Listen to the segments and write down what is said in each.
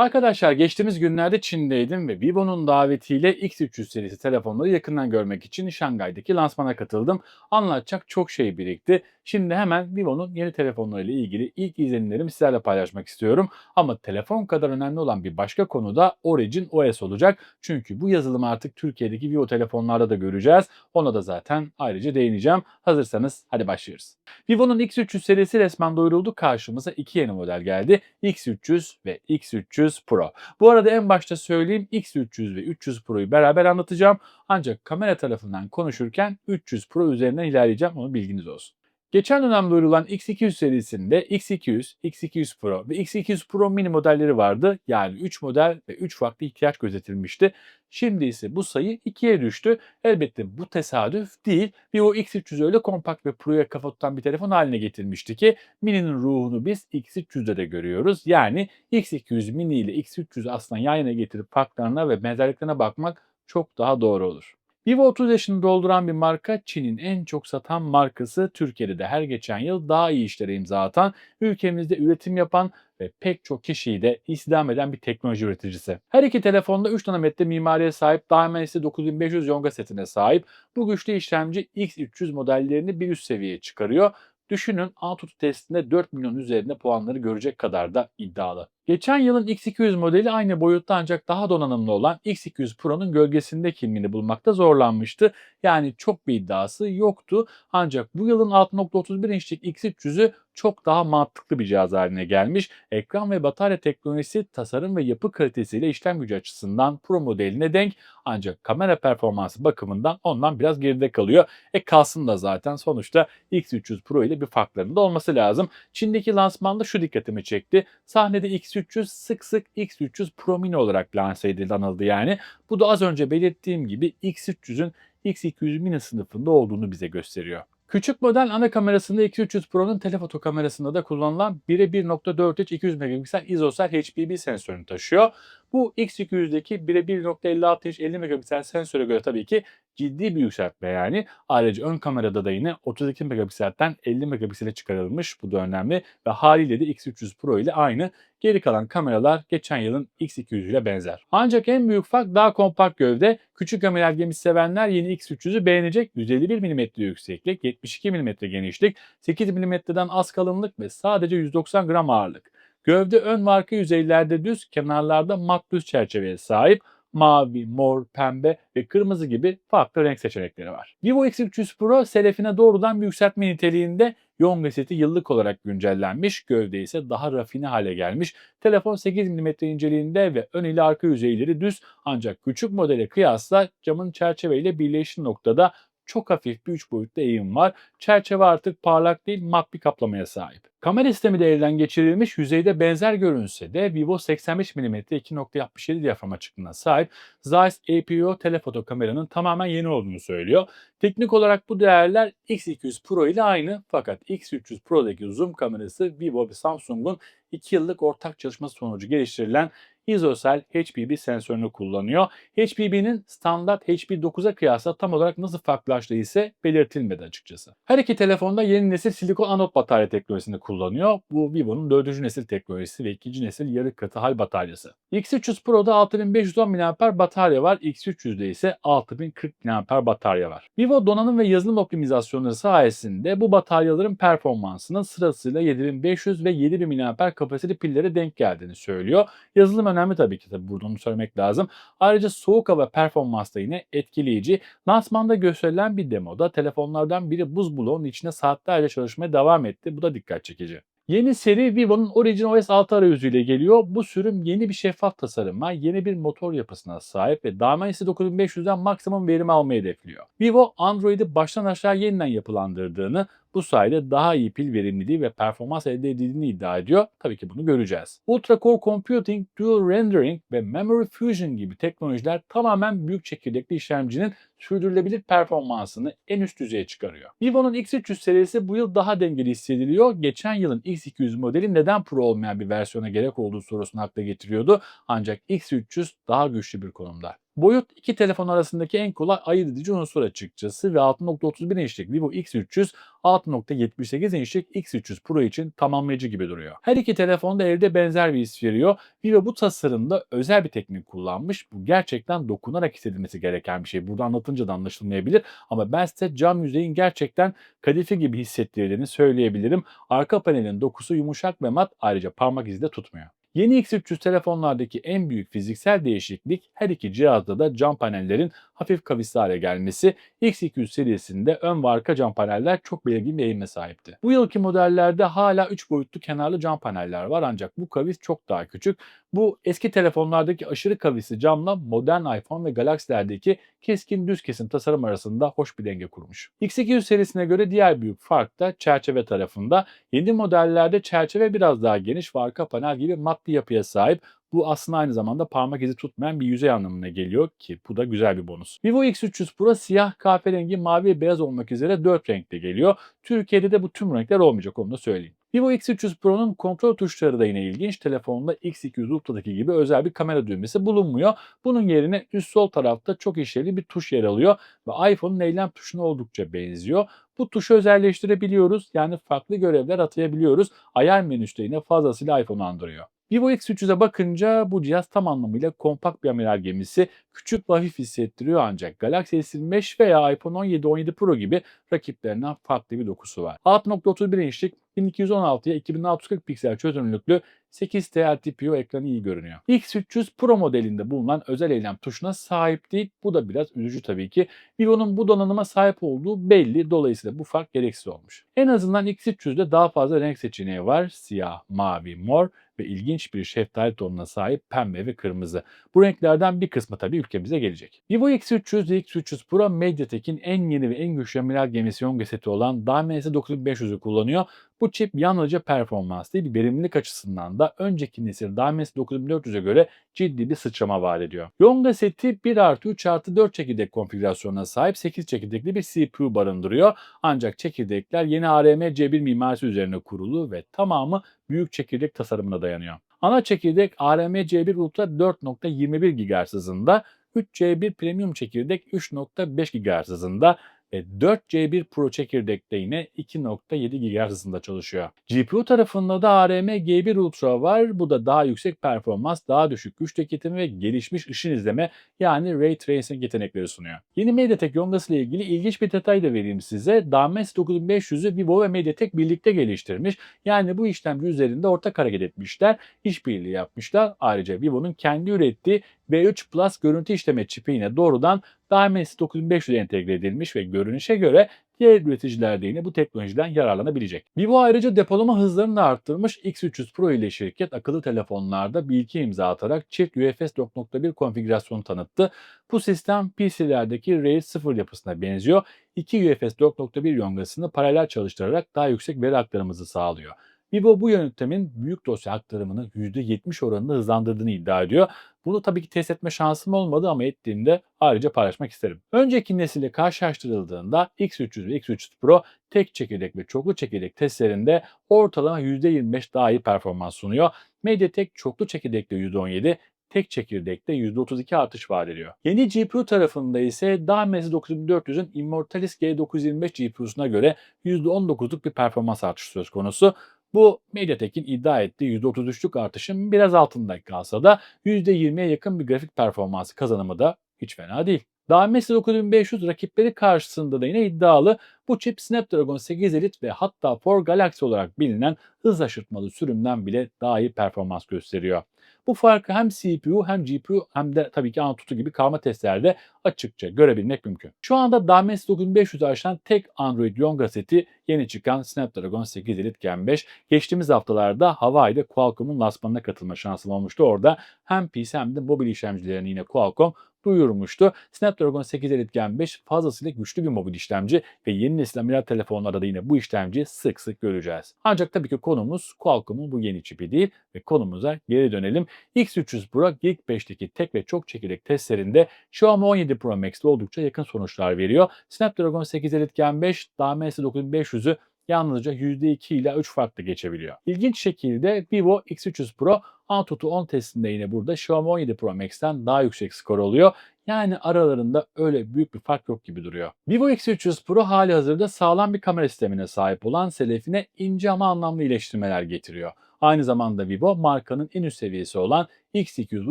Arkadaşlar geçtiğimiz günlerde Çin'deydim ve Vivo'nun davetiyle X300 serisi telefonları yakından görmek için Şangay'daki lansmana katıldım. Anlatacak çok şey birikti. Şimdi hemen Vivo'nun yeni telefonlarıyla ilgili ilk izlenimlerimi sizlerle paylaşmak istiyorum. Ama telefon kadar önemli olan bir başka konu da Origin OS olacak. Çünkü bu yazılımı artık Türkiye'deki Vivo telefonlarda da göreceğiz. Ona da zaten ayrıca değineceğim. Hazırsanız hadi başlıyoruz. Vivo'nun X300 serisi resmen duyuruldu. Karşımıza iki yeni model geldi. X300 ve X300 Pro. Bu arada en başta söyleyeyim X300 ve 300 Pro'yu beraber anlatacağım. Ancak kamera tarafından konuşurken 300 Pro üzerinden ilerleyeceğim. Onu bilginiz olsun. Geçen dönem duyurulan X200 serisinde X200, X200 Pro ve X200 Pro mini modelleri vardı. Yani 3 model ve 3 farklı ihtiyaç gözetilmişti. Şimdi ise bu sayı 2'ye düştü. Elbette bu tesadüf değil. Vivo X300 öyle kompakt ve Pro'ya kafa tutan bir telefon haline getirmişti ki Mini'nin ruhunu biz X300'de de görüyoruz. Yani X200 Mini ile X300'ü aslında yan yana getirip farklarına ve benzerliklerine bakmak çok daha doğru olur. Vivo 30 yaşını dolduran bir marka, Çin'in en çok satan markası, Türkiye'de de her geçen yıl daha iyi işlere imza atan, ülkemizde üretim yapan ve pek çok kişiyi de istihdam eden bir teknoloji üreticisi. Her iki telefonda 3 nanometre mimariye sahip Dimensity 9500 Yonga setine sahip. Bu güçlü işlemci X300 modellerini bir üst seviyeye çıkarıyor. Düşünün Antutu testinde 4 milyon üzerinde puanları görecek kadar da iddialı. Geçen yılın X200 modeli aynı boyutta ancak daha donanımlı olan X200 Pro'nun gölgesinde kimliğini bulmakta zorlanmıştı. Yani çok bir iddiası yoktu. Ancak bu yılın 6.31 inçlik X300'ü çok daha mantıklı bir cihaz haline gelmiş. Ekran ve batarya teknolojisi tasarım ve yapı kalitesiyle işlem gücü açısından Pro modeline denk ancak kamera performansı bakımından ondan biraz geride kalıyor. E kalsın da zaten sonuçta X300 Pro ile bir farklarında olması lazım. Çin'deki lansmanda şu dikkatimi çekti. Sahnede X300 sık sık X300 Pro Mini olarak lanse edildi anıldı yani. Bu da az önce belirttiğim gibi X300'ün X200 Mini sınıfında olduğunu bize gösteriyor. Küçük model ana kamerasında X300 Pro'nun telefoto kamerasında da kullanılan 1'e 1.43 200 megapiksel izosel HPB sensörünü taşıyor. Bu X200'deki 1'e 1.56 inç 50 megapiksel sensöre göre tabii ki ciddi bir yükseltme yani. Ayrıca ön kamerada da yine 32 megapikselden 50 megapiksele çıkarılmış. Bu da önemli ve haliyle de X300 Pro ile aynı. Geri kalan kameralar geçen yılın X200 ile benzer. Ancak en büyük fark daha kompakt gövde. Küçük ameliyat gemisi sevenler yeni X300'ü beğenecek. 151 mm yükseklik, 72 mm genişlik, 8 mm'den az kalınlık ve sadece 190 gram ağırlık. Gövde ön ve arka yüzeylerde düz, kenarlarda mat düz çerçeveye sahip mavi, mor, pembe ve kırmızı gibi farklı renk seçenekleri var. Vivo X300 Pro selefine doğrudan bir yükseltme niteliğinde Yonga seti yıllık olarak güncellenmiş, gövde ise daha rafine hale gelmiş. Telefon 8 mm inceliğinde ve ön ile arka yüzeyleri düz ancak küçük modele kıyasla camın çerçeveyle birleşim noktada çok hafif bir 3 boyutlu eğim var. Çerçeve artık parlak değil mat bir kaplamaya sahip. Kamera sistemi de elden geçirilmiş yüzeyde benzer görünse de Vivo 85 mm 2.67 diyafram açıklığına sahip Zeiss APO telefoto kameranın tamamen yeni olduğunu söylüyor. Teknik olarak bu değerler X200 Pro ile aynı fakat X300 Pro'daki zoom kamerası Vivo ve Samsung'un 2 yıllık ortak çalışması sonucu geliştirilen izosel HPB sensörünü kullanıyor. HPB'nin standart HP9'a kıyasla tam olarak nasıl farklılaştığı ise belirtilmedi açıkçası. Her iki telefonda yeni nesil silikon anot batarya teknolojisini kullanıyor. Bu Vivo'nun 4. nesil teknolojisi ve 2. nesil yarı katı hal bataryası. X300 Pro'da 6510 mAh batarya var. X300'de ise 6040 mAh batarya var. Vivo donanım ve yazılım optimizasyonları sayesinde bu bataryaların performansının sırasıyla 7500 ve 7000 mAh kapasiteli pillere denk geldiğini söylüyor. Yazılım önemli tabii ki tabii burada onu söylemek lazım. Ayrıca soğuk hava performansı da yine etkileyici. Lansmanda gösterilen bir demoda telefonlardan biri buz bloğunun içine saatlerce çalışmaya devam etti. Bu da dikkat çekici. Yeni seri Vivo'nun Origin OS 6 arayüzüyle geliyor. Bu sürüm yeni bir şeffaf tasarıma, yeni bir motor yapısına sahip ve Dimensity 9500'den maksimum verim almayı hedefliyor. Vivo, Android'i baştan aşağı yeniden yapılandırdığını, bu sayede daha iyi pil verimliliği ve performans elde edildiğini iddia ediyor. Tabii ki bunu göreceğiz. Ultra Core Computing, Dual Rendering ve Memory Fusion gibi teknolojiler tamamen büyük çekirdekli işlemcinin sürdürülebilir performansını en üst düzeye çıkarıyor. Vivo'nun X300 serisi bu yıl daha dengeli hissediliyor. Geçen yılın X200 modeli neden Pro olmayan bir versiyona gerek olduğu sorusunu akla getiriyordu. Ancak X300 daha güçlü bir konumda. Boyut iki telefon arasındaki en kolay ayırt edici unsur açıkçası ve 6.31 inçlik Vivo X300 6.78 inçlik X300 Pro için tamamlayıcı gibi duruyor. Her iki telefon da elde benzer bir his veriyor. Vivo bu tasarımda özel bir teknik kullanmış. Bu gerçekten dokunarak hissedilmesi gereken bir şey. Burada anlatınca da anlaşılmayabilir ama ben size cam yüzeyin gerçekten kadife gibi hissettirdiğini söyleyebilirim. Arka panelin dokusu yumuşak ve mat ayrıca parmak izi de tutmuyor. Yeni X300 telefonlardaki en büyük fiziksel değişiklik her iki cihazda da cam panellerin hafif kavisli hale gelmesi. X200 serisinde ön ve arka cam paneller çok belirgin bir eğime sahipti. Bu yılki modellerde hala 3 boyutlu kenarlı cam paneller var ancak bu kavis çok daha küçük. Bu eski telefonlardaki aşırı kavisli camla modern iPhone ve Galaxy'lerdeki keskin düz kesim tasarım arasında hoş bir denge kurmuş. X200 serisine göre diğer büyük fark da çerçeve tarafında. Yeni modellerde çerçeve biraz daha geniş ve arka panel gibi mat bir yapıya sahip. Bu aslında aynı zamanda parmak izi tutmayan bir yüzey anlamına geliyor ki bu da güzel bir bonus. Vivo X300 Pro siyah, kahverengi, mavi ve beyaz olmak üzere 4 renkte geliyor. Türkiye'de de bu tüm renkler olmayacak onu da söyleyeyim. Vivo X300 Pro'nun kontrol tuşları da yine ilginç. Telefonda X200 Ultra'daki gibi özel bir kamera düğmesi bulunmuyor. Bunun yerine üst sol tarafta çok işlevli bir tuş yer alıyor ve iPhone'un eylem tuşuna oldukça benziyor. Bu tuşu özelleştirebiliyoruz. Yani farklı görevler atayabiliyoruz. Ayar menüsü yine fazlasıyla iPhone'u andırıyor. Vivo X300'e bakınca bu cihaz tam anlamıyla kompakt bir amiral gemisi. Küçük ve hafif hissettiriyor ancak Galaxy S25 veya iPhone 17, 17 Pro gibi rakiplerinden farklı bir dokusu var. 6.31 inçlik 1216'ya 2640 piksel çözünürlüklü 8T LTPO ekranı iyi görünüyor. X300 Pro modelinde bulunan özel eylem tuşuna sahip değil. Bu da biraz üzücü tabii ki. Vivo'nun bu donanıma sahip olduğu belli. Dolayısıyla bu fark gereksiz olmuş. En azından X300'de daha fazla renk seçeneği var. Siyah, mavi, mor ve ilginç bir şeftali tonuna sahip pembe ve kırmızı. Bu renklerden bir kısmı tabii ülkemize gelecek. Vivo X300 ve X300 Pro Mediatek'in en yeni ve en güçlü amiral gemisi Yonga seti olan Dimensity 9500'ü kullanıyor. Bu çip yalnızca performans değil, verimlilik açısından da önceki nesil Dimensity 9400'e göre ciddi bir sıçrama vaat ediyor. Yonga seti 1 artı 3 artı 4 çekirdek konfigürasyonuna sahip 8 çekirdekli bir CPU barındırıyor. Ancak çekirdekler yeni ARM C1 mimarisi üzerine kurulu ve tamamı büyük çekirdek tasarımına dayanıyor. Ana çekirdek ARM C1 Ultra 4.21 GHz hızında, 3C1 Premium çekirdek 3.5 GHz hızında 4C1 Pro çekirdekte yine 2.7 GHz hızında çalışıyor. GPU tarafında da ARM G1 Ultra var. Bu da daha yüksek performans, daha düşük güç tüketimi ve gelişmiş ışın izleme yani Ray Tracing yetenekleri sunuyor. Yeni MediaTek yongası ile ilgili ilginç bir detay da vereyim size. Dimensity 9500'ü Vivo ve MediaTek birlikte geliştirmiş. Yani bu işlemci üzerinde ortak hareket etmişler, işbirliği yapmışlar. Ayrıca Vivo'nun kendi ürettiği V3 Plus görüntü işleme çipi yine doğrudan Dimensity 9500'e entegre edilmiş ve görünüşe göre diğer üreticiler de yine bu teknolojiden yararlanabilecek. Vivo ayrıca depolama hızlarını arttırmış. X300 Pro ile şirket akıllı telefonlarda bir iki imza atarak çift UFS 4.1 konfigürasyonu tanıttı. Bu sistem PC'lerdeki RAID 0 yapısına benziyor. İki UFS 4.1 yongasını paralel çalıştırarak daha yüksek veri aktarımızı sağlıyor. Vivo bu yöntemin büyük dosya aktarımını %70 oranında hızlandırdığını iddia ediyor. Bunu tabii ki test etme şansım olmadı ama ettiğimde ayrıca paylaşmak isterim. Önceki nesille karşılaştırıldığında X300 ve X300 Pro tek çekirdek ve çoklu çekirdek testlerinde ortalama %25 daha iyi performans sunuyor. MediaTek çoklu çekirdekte %17, tek çekirdekte %32 artış vaat ediyor. Yeni GPU tarafında ise Dimensity 9400'ün Immortalis G925 GPU'suna göre %19'luk bir performans artışı söz konusu. Bu MediaTek'in iddia ettiği %33'lük artışın biraz altında kalsa da %20'ye yakın bir grafik performansı kazanımı da hiç fena değil. Dimensity 9500 rakipleri karşısında da yine iddialı. Bu çip Snapdragon 8 Elite ve hatta For Galaxy olarak bilinen hız aşırtmalı sürümden bile daha iyi performans gösteriyor. Bu farkı hem CPU hem GPU hem de tabii ki Antutu gibi karma testlerde açıkça görebilmek mümkün. Şu anda Dimensity 9500'ü aşan tek Android Yonga seti yeni çıkan Snapdragon 8 Elite Gen 5. Geçtiğimiz haftalarda Hawaii'de Qualcomm'un lansmanına katılma şansım olmuştu. Orada hem PC hem de mobil işlemcilerini yine Qualcomm duyurmuştu. Snapdragon 8 Elite Gen 5 fazlasıyla güçlü bir mobil işlemci ve yeni nesil amiral telefonlarda da yine bu işlemciyi sık sık göreceğiz. Ancak tabii ki konumuz Qualcomm'un bu yeni çipi değil ve konumuza geri dönelim. X300 Pro Geek 5'teki tek ve çok çekirdek testlerinde Xiaomi 17 Pro Max'te oldukça yakın sonuçlar veriyor. Snapdragon 8 Elite Gen 5 Dimensity 9500'ü yalnızca %2 ile 3 farklı geçebiliyor. İlginç şekilde Vivo X300 Pro Antutu 10 testinde yine burada Xiaomi 17 Pro Max'ten daha yüksek skor oluyor. Yani aralarında öyle büyük bir fark yok gibi duruyor. Vivo X300 Pro hali hazırda sağlam bir kamera sistemine sahip olan selefine ince ama anlamlı iyileştirmeler getiriyor. Aynı zamanda Vivo markanın en üst seviyesi olan X200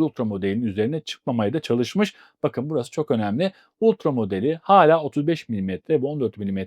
Ultra modelinin üzerine çıkmamaya da çalışmış. Bakın burası çok önemli. Ultra modeli hala 35 mm ve 14 mm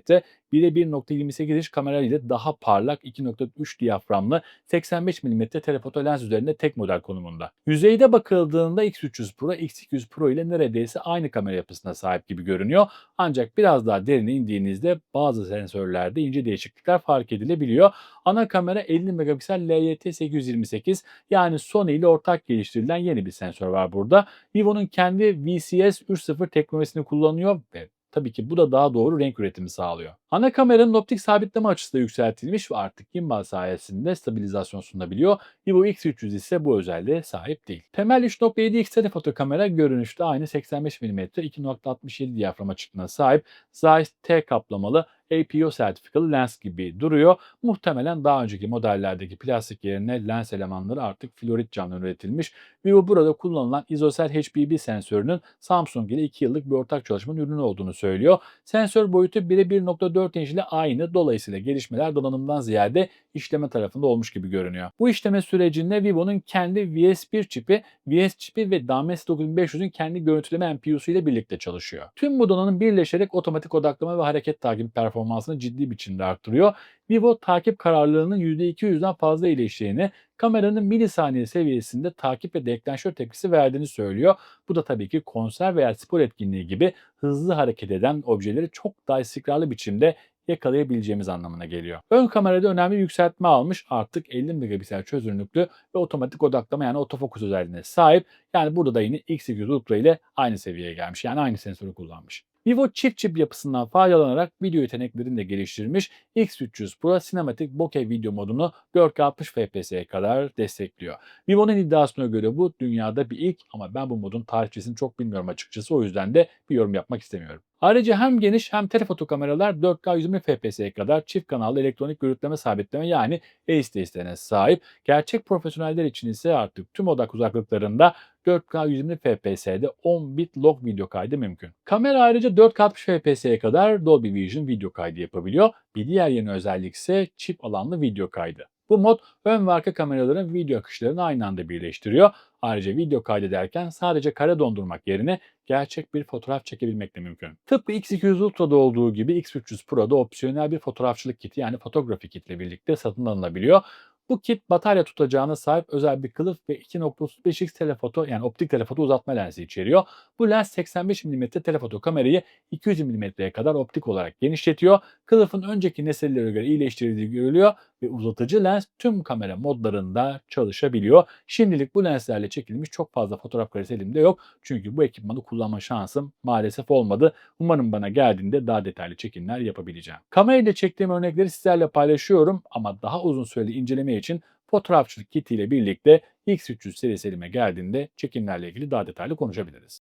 1'e 1.28 inç kamera ile daha parlak 2.3 diyaframlı 85 mm telefoto lens üzerinde tek model konumunda. Yüzeyde bakıldığında X300 Pro X200 Pro ile neredeyse aynı kamera yapısına sahip gibi görünüyor. Ancak biraz daha derine indiğinizde bazı sensörlerde ince değişiklikler fark edilebiliyor. Ana kamera 50 megapiksel LYT828 yani Sony ile ortak geliştirilen yeni bir sensör var burada. Vivo'nun kendi VCS 3.0 teknolojisini kullanıyor ve Tabii ki bu da daha doğru renk üretimi sağlıyor. Ana kameranın optik sabitleme açısı da yükseltilmiş ve artık gimbal sayesinde stabilizasyon sunabiliyor. Vivo X300 ise bu özelliğe sahip değil. Temel 3.7x telefoto kamera görünüşte aynı 85 mm 2.67 diyafram açıklığına sahip Zeiss T kaplamalı APO sertifikalı lens gibi duruyor. Muhtemelen daha önceki modellerdeki plastik yerine lens elemanları artık florit camdan üretilmiş. Vivo burada kullanılan ISOCELL HBB sensörünün Samsung ile 2 yıllık bir ortak çalışmanın ürünü olduğunu söylüyor. Sensör boyutu 1'e 1.4 inç ile aynı. Dolayısıyla gelişmeler donanımdan ziyade işleme tarafında olmuş gibi görünüyor. Bu işleme sürecinde Vivo'nun kendi VS1 çipi, VS çipi ve Dimensity 9500'ün kendi görüntüleme MPU'su ile birlikte çalışıyor. Tüm bu donanım birleşerek otomatik odaklama ve hareket takibi performansını ciddi biçimde arttırıyor. Vivo takip kararlılığının %200'den fazla iyileştiğini, kameranın milisaniye seviyesinde takip ve deklanşör tepkisi verdiğini söylüyor. Bu da tabii ki konser veya spor etkinliği gibi hızlı hareket eden objeleri çok daha istikrarlı biçimde yakalayabileceğimiz anlamına geliyor. Ön kamerada önemli yükseltme almış. Artık 50 megapiksel çözünürlüklü ve otomatik odaklama yani otofokus özelliğine sahip. Yani burada da yine X200 Ultra ile aynı seviyeye gelmiş. Yani aynı sensörü kullanmış. Vivo çift çip yapısından faydalanarak video yeteneklerini de geliştirmiş. X300 Pro sinematik bokeh video modunu 4K 60 FPS'ye kadar destekliyor. Vivo'nun iddiasına göre bu dünyada bir ilk ama ben bu modun tarihçesini çok bilmiyorum açıkçası o yüzden de bir yorum yapmak istemiyorum. Ayrıca hem geniş hem telefoto kameralar 4K 120 FPS'ye kadar çift kanallı elektronik görüntüleme sabitleme yani ACE desteğine sahip. Gerçek profesyoneller için ise artık tüm odak uzaklıklarında 4K 120 FPS'de 10 bit log video kaydı mümkün. Kamera ayrıca 4K 60 FPS'ye kadar Dolby Vision video kaydı yapabiliyor. Bir diğer yeni özellik ise çift alanlı video kaydı. Bu mod ön ve arka kameraların video akışlarını aynı anda birleştiriyor. Ayrıca video kaydederken sadece kare dondurmak yerine gerçek bir fotoğraf çekebilmek de mümkün. Tıpkı X200 Ultra'da olduğu gibi X300 Pro'da opsiyonel bir fotoğrafçılık kiti yani fotografi kitle birlikte satın alınabiliyor. Bu kit batarya tutacağına sahip özel bir kılıf ve 2.35x telefoto yani optik telefoto uzatma lensi içeriyor. Bu lens 85 mm telefoto kamerayı 200 mm'ye kadar optik olarak genişletiyor. Kılıfın önceki nesillere göre iyileştirildiği görülüyor ve uzatıcı lens tüm kamera modlarında çalışabiliyor. Şimdilik bu lenslerle çekilmiş çok fazla fotoğraf karesi elimde yok. Çünkü bu ekipmanı kullanma şansım maalesef olmadı. Umarım bana geldiğinde daha detaylı çekimler yapabileceğim. Kamerayla çektiğim örnekleri sizlerle paylaşıyorum ama daha uzun süreli inceleme için fotoğrafçılık kitiyle birlikte X300 serisi elime geldiğinde çekimlerle ilgili daha detaylı konuşabiliriz.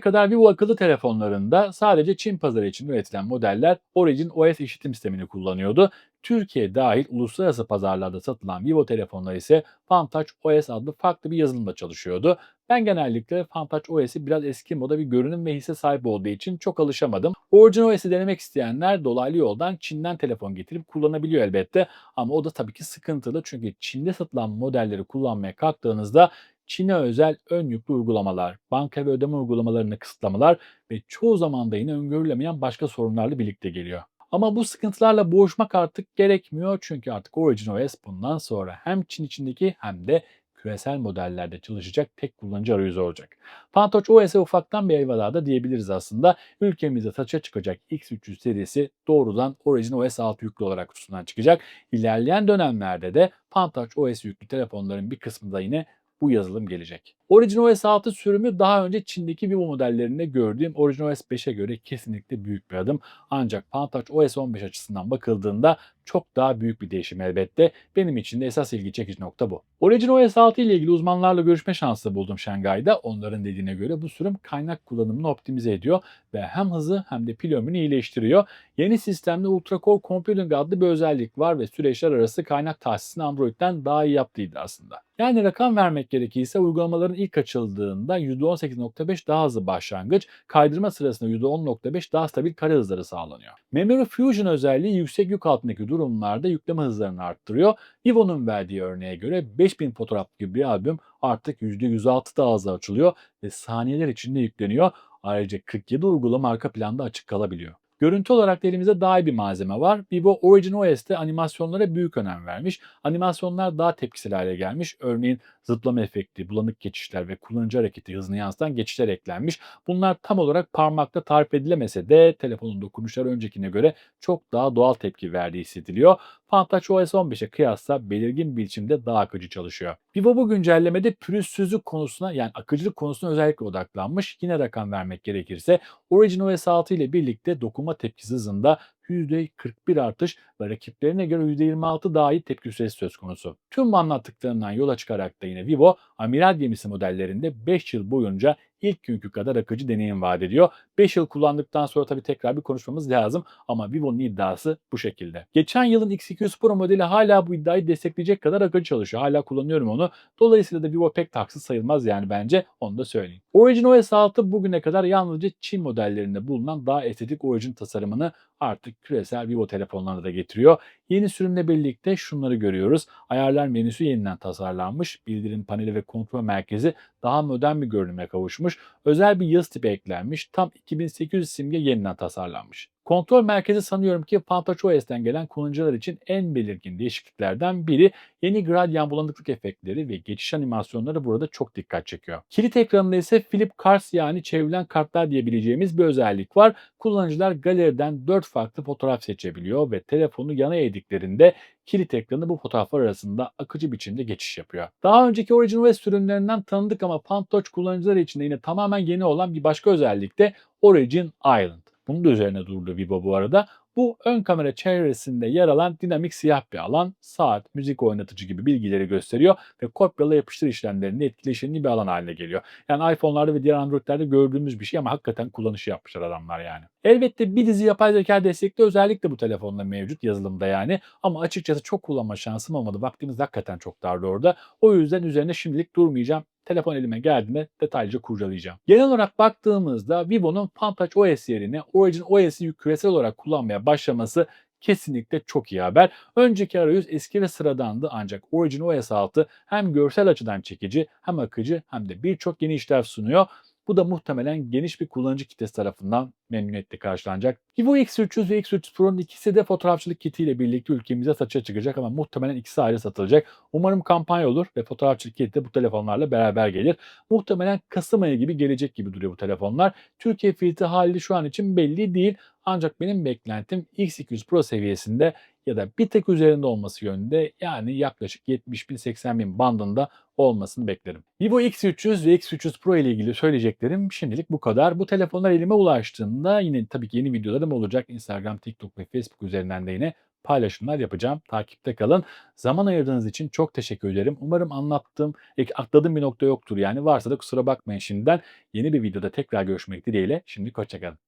Bugüne kadar Vivo akıllı telefonlarında sadece Çin pazarı için üretilen modeller Origin OS işletim sistemini kullanıyordu. Türkiye dahil uluslararası pazarlarda satılan Vivo telefonlar ise FunTouch OS adlı farklı bir yazılımla çalışıyordu. Ben genellikle FunTouch OS'i biraz eski moda bir görünüm ve hisse sahip olduğu için çok alışamadım. Origin OS'i denemek isteyenler dolaylı yoldan Çin'den telefon getirip kullanabiliyor elbette. Ama o da tabii ki sıkıntılı çünkü Çin'de satılan modelleri kullanmaya kalktığınızda Çin'e özel ön yüklü uygulamalar, banka ve ödeme uygulamalarını kısıtlamalar ve çoğu zaman da yine öngörülemeyen başka sorunlarla birlikte geliyor. Ama bu sıkıntılarla boğuşmak artık gerekmiyor çünkü artık Origin OS bundan sonra hem Çin içindeki hem de küresel modellerde çalışacak tek kullanıcı arayüzü olacak. Pantouch OS'e ufaktan bir eyvallah da diyebiliriz aslında. Ülkemizde satışa çıkacak X300 serisi doğrudan Origin OS 6 yüklü olarak kutusundan çıkacak. İlerleyen dönemlerde de Pantouch OS yüklü telefonların bir kısmı da yine bu yazılım gelecek. Origin OS 6 sürümü daha önce Çin'deki Vivo modellerinde gördüğüm Origin OS 5'e göre kesinlikle büyük bir adım. Ancak Pantouch OS 15 açısından bakıldığında çok daha büyük bir değişim elbette. Benim için de esas ilgi çekici nokta bu. Origin OS 6 ile ilgili uzmanlarla görüşme şansı buldum Şangay'da. Onların dediğine göre bu sürüm kaynak kullanımını optimize ediyor ve hem hızı hem de pil ömrünü iyileştiriyor. Yeni sistemde Ultra Core Computing adlı bir özellik var ve süreçler arası kaynak tahsisini Android'den daha iyi yaptıydı aslında. Yani rakam vermek gerekirse uygulamaların ilk açıldığında %18.5 daha hızlı başlangıç, kaydırma sırasında %10.5 daha stabil kare hızları sağlanıyor. Memory Fusion özelliği yüksek yük altındaki durumlarda yükleme hızlarını arttırıyor. Vivo'nun verdiği örneğe göre 5000 fotoğraf gibi bir albüm artık %106 daha hızlı açılıyor ve saniyeler içinde yükleniyor. Ayrıca 47 uygulama arka planda açık kalabiliyor. Görüntü olarak da elimizde daha iyi bir malzeme var. Vivo Origin OS'te animasyonlara büyük önem vermiş. Animasyonlar daha tepkisel hale gelmiş. Örneğin zıplama efekti, bulanık geçişler ve kullanıcı hareketi hızını yansıtan geçişler eklenmiş. Bunlar tam olarak parmakla tarif edilemese de telefonun dokunuşları öncekine göre çok daha doğal tepki verdiği hissediliyor. Pantouch OS 15'e kıyasla belirgin bir biçimde daha akıcı çalışıyor. Vivo bu güncellemede pürüzsüzlük konusuna yani akıcılık konusuna özellikle odaklanmış. Yine rakam vermek gerekirse Origin OS 6 ile birlikte dokunma tepkisi hızında %41 artış ve rakiplerine göre %26 daha iyi tepki süresi söz konusu. Tüm bu anlattıklarımdan yola çıkarak da yine Vivo, amiral gemisi modellerinde 5 yıl boyunca ilk günkü kadar akıcı deneyim vaat ediyor. 5 yıl kullandıktan sonra tabii tekrar bir konuşmamız lazım ama Vivo'nun iddiası bu şekilde. Geçen yılın X200 Pro modeli hala bu iddiayı destekleyecek kadar akıcı çalışıyor. Hala kullanıyorum onu. Dolayısıyla da Vivo pek taksız sayılmaz yani bence onu da söyleyeyim. Origin OS 6 bugüne kadar yalnızca Çin modellerinde bulunan daha estetik Origin tasarımını artık küresel Vivo telefonlarına da getiriyor. Yeni sürümle birlikte şunları görüyoruz. Ayarlar menüsü yeniden tasarlanmış. Bildirim paneli ve kontrol merkezi daha modern bir görünüme kavuşmuş. Özel bir yazı tipi eklenmiş. Tam 2800 simge yeniden tasarlanmış. Kontrol merkezi sanıyorum ki Pantouch OS'ten gelen kullanıcılar için en belirgin değişikliklerden biri yeni gradyan bulanıklık efektleri ve geçiş animasyonları burada çok dikkat çekiyor. Kilit ekranında ise Flip Cards yani çevrilen kartlar diyebileceğimiz bir özellik var. Kullanıcılar galeriden 4 farklı fotoğraf seçebiliyor ve telefonu yana eğdiklerinde kilit ekranı bu fotoğraflar arasında akıcı biçimde geçiş yapıyor. Daha önceki Origin OS sürümlerinden tanıdık ama Pantouch kullanıcıları için de yine tamamen yeni olan bir başka özellik de Origin Island. Bunun da üzerine durdu Vivo bu arada. Bu ön kamera çevresinde yer alan dinamik siyah bir alan, saat, müzik oynatıcı gibi bilgileri gösteriyor ve kopyala yapıştır işlemlerinde etkileşimli bir alan haline geliyor. Yani iPhone'larda ve diğer Android'lerde gördüğümüz bir şey ama hakikaten kullanışı yapmışlar adamlar yani. Elbette bir dizi yapay zeka destekli özellik de bu telefonda mevcut yazılımda yani ama açıkçası çok kullanma şansım olmadı. Vaktimiz hakikaten çok dardı orada. O yüzden üzerine şimdilik durmayacağım telefon elime geldiğinde detaylıca kurcalayacağım. Genel olarak baktığımızda Vivo'nun Pantouch OS yerine Origin OS'i küresel olarak kullanmaya başlaması kesinlikle çok iyi haber. Önceki arayüz eski ve sıradandı ancak Origin OS 6 hem görsel açıdan çekici hem akıcı hem de birçok yeni işlev sunuyor. Bu da muhtemelen geniş bir kullanıcı kitlesi tarafından memnuniyetle karşılanacak. Vivo X300 ve X300 Pro'nun ikisi de fotoğrafçılık kitiyle birlikte ülkemize satışa çıkacak ama muhtemelen ikisi ayrı satılacak. Umarım kampanya olur ve fotoğrafçılık kiti de bu telefonlarla beraber gelir. Muhtemelen Kasım ayı gibi gelecek gibi duruyor bu telefonlar. Türkiye fiyatı hali şu an için belli değil. Ancak benim beklentim X200 Pro seviyesinde ya da bir tek üzerinde olması yönünde yani yaklaşık 70 bin 80 bin bandında olmasını beklerim. Vivo X300 ve X300 Pro ile ilgili söyleyeceklerim şimdilik bu kadar. Bu telefonlar elime ulaştığında yine tabii ki yeni videolarım olacak. Instagram, TikTok ve Facebook üzerinden de yine paylaşımlar yapacağım. Takipte kalın. Zaman ayırdığınız için çok teşekkür ederim. Umarım anlattığım, atladığım bir nokta yoktur. Yani varsa da kusura bakmayın şimdiden. Yeni bir videoda tekrar görüşmek dileğiyle. Şimdi hoşçakalın.